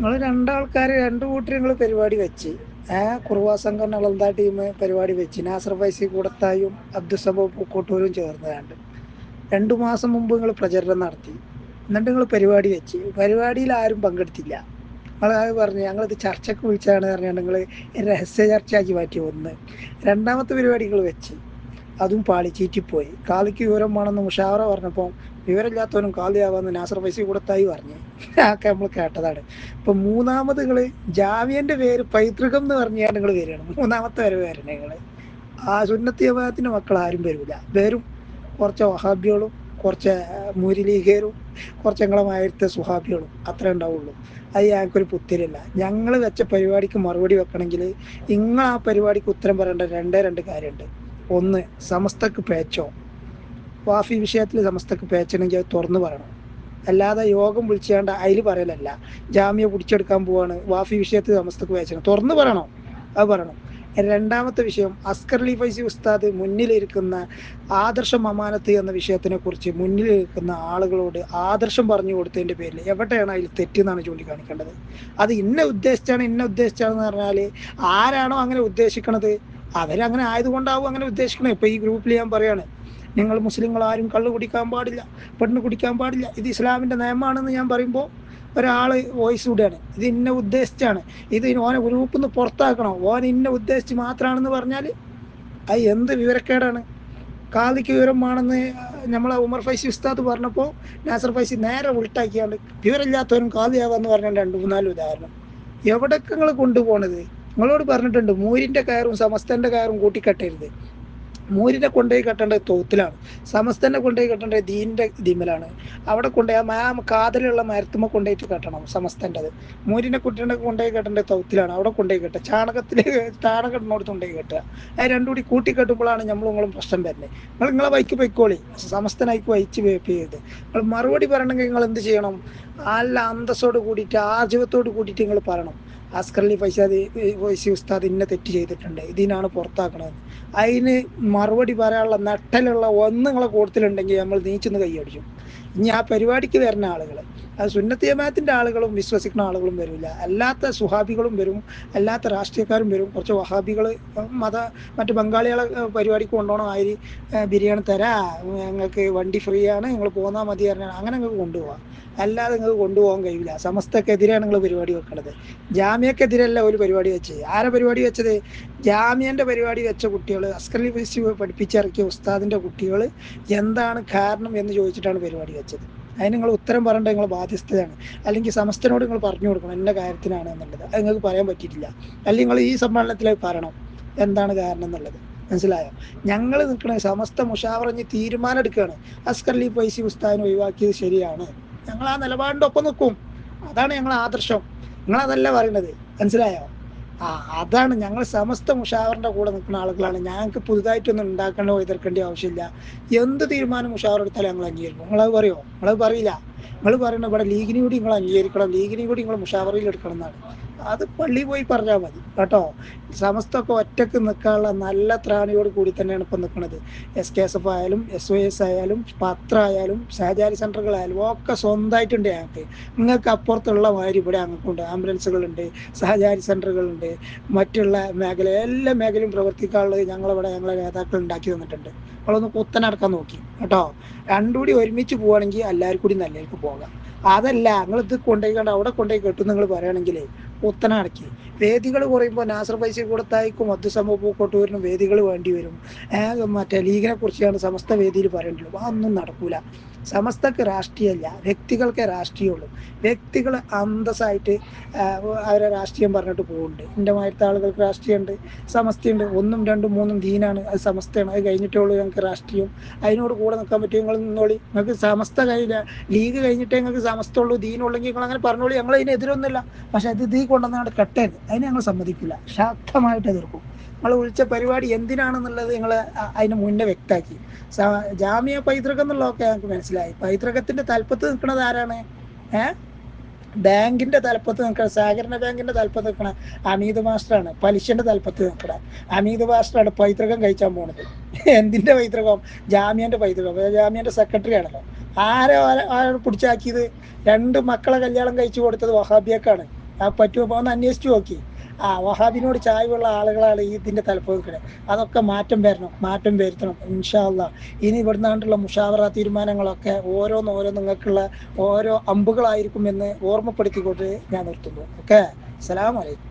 നിങ്ങൾ രണ്ടാൾക്കാർ രണ്ട് കൂട്ടർ നിങ്ങൾ പരിപാടി വെച്ച്. ഏ കുറുവാ സംഘം നളന്ത ടീം പരിപാടി വെച്ച്. നാസർ ഫൈസി കൂടത്തായും അബ്ദുസബോ പൂക്കോട്ടൂരും ചേർന്നതാണ്ട്. രണ്ടു മാസം മുമ്പ് നിങ്ങൾ പ്രചരണം നടത്തി. എന്നിട്ട് നിങ്ങൾ പരിപാടി വെച്ച്. പരിപാടിയിൽ ആരും പങ്കെടുത്തില്ല. നിങ്ങൾ പറഞ്ഞു ഞങ്ങളിത് ചർച്ചക്ക് വിളിച്ചാണ് പറഞ്ഞാൽ നിങ്ങൾ രഹസ്യ ചർച്ചയാക്കി മാറ്റി ഒന്ന്. രണ്ടാമത്തെ പരിപാടി നിങ്ങൾ വെച്ച്. അതും പാളി ചീറ്റിപ്പോയി കാലിക്ക് വിവരം വേണമെന്ന് മുഷാവറ പറഞ്ഞപ്പോൾ വിവരമില്ലാത്തവനും കാലിയാവാന്ന് നാസർ ഫൈസി കൊടുത്തായി പറഞ്ഞു. ഒക്കെ നമ്മൾ കേട്ടതാണ്. ഇപ്പൊ മൂന്നാമത് നിങ്ങൾ ജാവിയന്റെ പേര് പൈതൃകം എന്ന് പറഞ്ഞാൽ നിങ്ങൾ വരികയാണ്. മൂന്നാമത്തെ വരെ വരണേ നിങ്ങൾ? ആ സുന്നത്തി ജമാഅത്തിന്റെ മക്കൾ ആരും വരില്ല വരും കുറച്ച് വഹാബികളും കുറച്ച് മുരിലീഗരും കുറച്ച് ഞങ്ങളെ മായത്തെ സുഹാബികളും അത്ര ഉണ്ടാവുള്ളൂ. അത് ഞങ്ങൾക്കൊരു പുത്തിരില്ല. ഞങ്ങൾ വെച്ച പരിപാടിക്ക് മറുപടി വെക്കണമെങ്കിൽ നിങ്ങൾ ആ പരിപാടിക്ക് ഉത്തരം പറയേണ്ട രണ്ടേ രണ്ട് കാര്യമുണ്ട് ഒന്ന് സമസ്തക്ക് പേച്ചോ. വാഫി വിഷയത്തിൽ സമസ്തക്ക് പേച്ചണെങ്കിൽ തുറന്നു പറയണം. അല്ലാതെ യോഗം വിളിച്ചാണ്ട് അതിൽ പറയലല്ല. ജാമ്യ പിടിച്ചെടുക്കാൻ പോവാണ്. വാഫി വിഷയത്തിൽ സമസ്തക്ക് പേച്ചണം. തുറന്നു പറയണം. അത് പറയണം. രണ്ടാമത്തെ വിഷയം അസ്കർ അലി ഫൈസി ഉസ്താദ് മുന്നിലിരിക്കുന്ന ആദർശം അമാനത്ത് എന്ന വിഷയത്തിനെ കുറിച്ച് മുന്നിലിരിക്കുന്ന ആളുകളോട് ആദർശം പറഞ്ഞു കൊടുത്തതിന്റെ പേരിൽ എവിടെയാണ് അതിൽ തെറ്റെന്നാണ് ചൂണ്ടിക്കാണിക്കേണ്ടത്? അത് ഇന്ന ഉദ്ദേശിച്ചാണ് ഇന്ന ഉദ്ദേശിച്ചാണെന്ന് പറഞ്ഞാൽ ആരാണോ അങ്ങനെ ഉദ്ദേശിക്കണത്? അവരങ്ങനെ ആയതുകൊണ്ടാവും അങ്ങനെ ഉദ്ദേശിക്കണേ ഇപ്പൊ ഈ ഗ്രൂപ്പിൽ ഞാൻ പറയാണ് നിങ്ങൾ മുസ്ലിങ്ങൾ ആരും കള്ള് കുടിക്കാൻ പാടില്ല പെണ്ണ് കുടിക്കാൻ പാടില്ല. ഇത് ഇസ്ലാമിന്റെ നിയമമാണെന്ന് ഞാൻ പറയുമ്പോൾ ഒരാൾ വോയിസ് വിടുകയാണ് ഇത് ഇന്ന ഉദ്ദേശിച്ചാണ്. ഇത് ഓനെ ഗ്രൂപ്പിൽ നിന്ന് പുറത്താക്കണം? ഓൻ ഇന്ന ഉദ്ദേശിച്ച് മാത്രമാണെന്ന് പറഞ്ഞാൽ അത് എന്ത് വിവരക്കേടാണ്? കാതിക്ക് വിവരം വേണമെന്ന് നമ്മളെ ഉമർ ഫൈസി ഉസ്താദ് പറഞ്ഞപ്പോൾ നാസർ ഫൈസി നേരെ ഉൾട്ടാക്കിയാണ്ട് വിവരമില്ലാത്തവരും കാതിയാവാന്ന് പറഞ്ഞ രണ്ട് മൂന്നാൽ ഉദാഹരണം. എവിടൊക്കെ നിങ്ങൾ കൊണ്ടുപോകണത് നിങ്ങളോട് പറഞ്ഞിട്ടുണ്ട് മൂരിന്റെ കയറും സമസ്തന്റെ കയറും കൂട്ടിക്കെട്ടരുത്. മൂരിനെ കൊണ്ടുപോയി കെട്ടേണ്ടത് തോത്തിലാണ്. സമസ്തനെ കൊണ്ടുപോയി കെട്ടേണ്ടത് ദീനിന്റെ ദിമലാണ് അവിടെ കൊണ്ടുപോയി ആ മാ കാതലുള്ള മരത്തുമ്മ കൊണ്ടുപോയിട്ട് കെട്ടണം സമസ്തന്റെത് മൂരിനെ കുട്ടിനെ കൊണ്ടുപോയി കെട്ടേണ്ടത് തൗത്തിലാണ്. അവിടെ കൊണ്ടുപോയി കെട്ടുക. ചാണകത്തിൽ ചാണകം കൊണ്ടുപോയി കെട്ടുക. അത് രണ്ടും കൂടി കൂട്ടി കെട്ടുമ്പോഴാണ് നമ്മൾ നിങ്ങളും പ്രശ്നം വരുന്നത് നിങ്ങൾ നിങ്ങളെ ബൈക്ക് പൊയ്ക്കോളി. സമസ്തനായിക്ക് വഹിച്ച് വേപ്പ് ചെയ്ത് നിങ്ങൾ മറുപടി പറയണമെങ്കിൽ നിങ്ങൾ എന്ത് ചെയ്യണം? നല്ല അന്തസ്സോട് കൂടിയിട്ട് ആർജവത്തോട് കൂടിയിട്ട് നിങ്ങൾ പറയണം. അസ്കർ പൈസ ഫൈസി ഉസ്താദ് ഇന്ന തെറ്റ് ചെയ്തിട്ടുണ്ട്. ഇതിനാണ് പുറത്താക്കണത്. അതിന് മറുപടി പറയാനുള്ള നട്ടലുള്ള ഒന്ന് നിങ്ങളെ കൂട്ടത്തിലുണ്ടെങ്കിൽ നമ്മൾ നീച്ചൊന്ന് കൈയടിക്കും. ഇനി ആ പരിപാടിക്ക് വരുന്ന ആളുകൾ സുന്നത്ത് ജമാത്തിന്റെ ആളുകളും വിശ്വസിക്കുന്ന ആളുകളും വരില്ല. അല്ലാത്ത സുഹാബികളും വരും അല്ലാത്ത രാഷ്ട്രീയക്കാരും വരും. കുറച്ച് വഹാബികൾ മത മറ്റു ബംഗാളികളെ പരിപാടിക്ക് കൊണ്ടുപോകണം ആയി ബിരിയാണി തരാ ഞങ്ങൾക്ക് വണ്ടി ഫ്രീ ആണ് നിങ്ങൾ പോന്നാൽ മതി പറഞ്ഞാൽ അങ്ങനെ നിങ്ങൾക്ക് കൊണ്ടുപോകാം അല്ലാതെ നിങ്ങൾക്ക് കൊണ്ടുപോകാൻ കഴിയില്ല. സമസ്തക്കെതിരെയാണ് നിങ്ങൾ പരിപാടി വെക്കണത്. ജാമ്യക്കെതിരല്ല ഒരു പരിപാടി വെച്ചത്. ആരെ പരിപാടി വെച്ചത്? ജാമ്യന്റെ പരിപാടി വെച്ച കുട്ടികൾ ഫെസ്റ്റ് പഠിപ്പിച്ചിറക്കിയ ഉസ്താദിന്റെ കുട്ടികൾ എന്താണ് കാരണം എന്ന് ചോദിച്ചിട്ടാണ് പരിപാടി വെച്ചത്. അതിന് നിങ്ങൾ ഉത്തരം പറയേണ്ട നിങ്ങൾ ബാധ്യസ്ഥതയാണ്. അല്ലെങ്കിൽ സമസ്തനോട് നിങ്ങൾ പറഞ്ഞു കൊടുക്കണം എന്ന കാര്യത്തിനാണ് എന്നുള്ളത്. അത് നിങ്ങൾക്ക് പറയാൻ പറ്റിയിട്ടില്ല. അല്ലെങ്കിൽ നിങ്ങൾ ഈ സമ്മേളനത്തിൽ അത് പറയണം. എന്താണ് കാരണം എന്നുള്ളത്. മനസ്സിലായോ? ഞങ്ങൾ നിൽക്കണ സമസ്ത മുഷാവറഞ്ഞ് തീരുമാനം എടുക്കുകയാണ്. അസ്കർ അലി പൈസി ഉസ്താദിനെ ഒഴിവാക്കിയത് ശരിയാണ്. ഞങ്ങൾ ആ നിലപാടിന്റെ ഒപ്പം നിൽക്കും. അതാണ് ഞങ്ങളുടെ ആദർശം. നിങ്ങൾ അതല്ല പറയണത്. മനസ്സിലായോ? ആ അതാണ് ഞങ്ങൾ സമസ്ത മുഷാവറിന്റെ കൂടെ നിൽക്കുന്ന ആളുകളാണ്. ഞങ്ങൾക്ക് പുതുതായിട്ടൊന്നും ഉണ്ടാക്കേണ്ട എതിർക്കേണ്ട ആവശ്യമില്ല. എന്ത് തീരുമാനം മുഷാവർ എടുത്താലും ഞങ്ങൾ അംഗീകരിക്കും. നിങ്ങളത് പറയോ? നിങ്ങളത് പറയില്ല. നിങ്ങൾ പറയണ ഇവിടെ ലീഗിനെ കൂടി നിങ്ങൾ അംഗീകരിക്കണം. ലീഗിനെ കൂടി നിങ്ങൾ മുഷാവറയിൽ എടുക്കണം എന്നാണ്. അത് പള്ളി പോയി പറഞ്ഞാൽ മതി. കേട്ടോ? സമസ്തമൊക്കെ ഒറ്റയ്ക്ക് നിൽക്കാനുള്ള നല്ല ത്രാണിയോട് കൂടി തന്നെയാണ് ഇപ്പം നിൽക്കുന്നത് എസ് കെ എസ് എഫ് ആയാലും എസ് ഒ എസ് ആയാലും പത്ര ആയാലും സഹചാരി സെന്ററുകളായാലും ഒക്കെ സ്വന്തമായിട്ടുണ്ട് ഞങ്ങൾക്ക്. നിങ്ങൾക്ക് അപ്പുറത്തുള്ള മാതിരി ഇവിടെ ഞങ്ങൾക്കുണ്ട്. ആംബുലൻസുകളുണ്ട് സഹചാരി സെന്ററുകളുണ്ട് മറ്റുള്ള മേഖല എല്ലാ മേഖലയും പ്രവർത്തിക്കാനുള്ളത് ഞങ്ങളിവിടെ ഞങ്ങളെ നേതാക്കൾ ഉണ്ടാക്കി തന്നിട്ടുണ്ട്. നമ്മളൊന്ന് കുത്തനടക്കാൻ നോക്കി. കേട്ടോ? രണ്ടുകൂടി ഒരുമിച്ച് പോവുകയാണെങ്കിൽ എല്ലാവർക്കും കൂടി നല്ലതിലേക്ക് പോകാം. അതല്ല നിങ്ങൾ ഇത് കൊണ്ടുപോയി കണ്ട് അവിടെ കൊണ്ടുപോയി കെട്ടും നിങ്ങൾ പറയുകയാണെങ്കിൽ കുത്തനടക്കി വേദികൾ കുറയുമ്പോൾ നാസർ പൈസ കൂടത്തായിക്കും മധുസമ പൂക്കോട്ടൂരിനും വേദികൾ വേണ്ടി വരും. മറ്റേ ലീഗിനെ കുറിച്ചാണ് സമസ്ത വേദിയിൽ പറയേണ്ടുള്ളൂ അതൊന്നും നടക്കൂല. സമസ്തക്ക് രാഷ്ട്രീയമല്ല വ്യക്തികൾക്കേ രാഷ്ട്രീയമുള്ളൂ. വ്യക്തികൾ അന്തസ്സായിട്ട് അവരെ രാഷ്ട്രീയം പറഞ്ഞിട്ട് പോകുന്നുണ്ട് എന്റെ മായത്തെ ആളുകൾക്ക് രാഷ്ട്രീയമുണ്ട്. സമസ്തയുണ്ട്. ഒന്നും രണ്ടും മൂന്നും ദീനാണ്. അത് സമസ്തയാണ്. അത് കഴിഞ്ഞിട്ടേ ഉള്ളൂ ഞങ്ങൾക്ക് രാഷ്ട്രീയം. അതിനോട് കൂടെ നിൽക്കാൻ പറ്റും നിങ്ങൾ നിന്നോളി. നിങ്ങൾക്ക് സമസ്ത കഴിയില്ല ലീഗ് കഴിഞ്ഞിട്ടേ നിങ്ങൾക്ക് സമസ്ത ഉള്ളൂ ദീനുള്ളെങ്കിൽ നിങ്ങൾ അങ്ങനെ പറഞ്ഞോളി. ഞങ്ങൾ അതിനെതിരൊന്നുമില്ല പക്ഷെ അത് ഇതീ കൊണ്ടുവന്നാണ് കട്ടരുത് അതിനെ ഞങ്ങൾ സമ്മതിക്കില്ല. ശക്തമായിട്ട് എതിർക്കും. നമ്മൾ വിളിച്ച പരിപാടി എന്തിനാണെന്നുള്ളത് ഞങ്ങൾ അതിന് മുന്നേ വ്യക്താക്കി സ- ജാമ്യ പൈതൃകം എന്നുള്ളതൊക്കെ ഞങ്ങൾക്ക് മനസ്സിലായി. പൈതൃകത്തിന്റെ തലപ്പത്ത് നിൽക്കുന്നത് ആരാണ്? ഏഹ് ബാങ്കിന്റെ തലപ്പത്ത് നിൽക്കണ സഹകരണ ബാങ്കിന്റെ തലപ്പത്ത് നിൽക്കണ അമീത് മാസ്റ്ററാണ്. പലിശന്റെ തലപ്പത്ത് നിൽക്കണ. അമീത് മാസ്റ്ററാണ് പൈതൃകം കഴിച്ചാൻ പോണത്. എന്തിന്റെ പൈതൃകം? ജാമ്യന്റെ പൈതൃകം. ജാമ്യന്റെ സെക്രട്ടറി ആണല്ലോ. ആരെ- ആരാണ് പിടിച്ചാക്കിയത്? രണ്ട് മക്കളെ കല്യാണം കഴിച്ചു കൊടുത്തത് വഹാബിയക്കാണ്. ആ പറ്റുമോ? ഒന്ന് അന്വേഷിച്ച് നോക്കി. ആ വഹാബിനോട് ചായവുള്ള ആളുകളാണ് ഈ ഇതിന്റെ തലപ്പോക്കിടെ അതൊക്കെ മാറ്റം വരണം മാറ്റം വരുത്തണം ഇൻഷാല്ല ഇനി ഇവിടുന്നാണ്ടുള്ള മുഷാവറ തീരുമാനങ്ങളൊക്കെ ഓരോന്നോരോ നിങ്ങൾക്കുള്ള ഓരോ അമ്പുകളായിരിക്കും എന്ന് ഓർമ്മപ്പെടുത്തിക്കൊണ്ട് ഞാൻ നിർത്തുന്നു. ഓക്കെ? അസ്സലാമലൈക്കും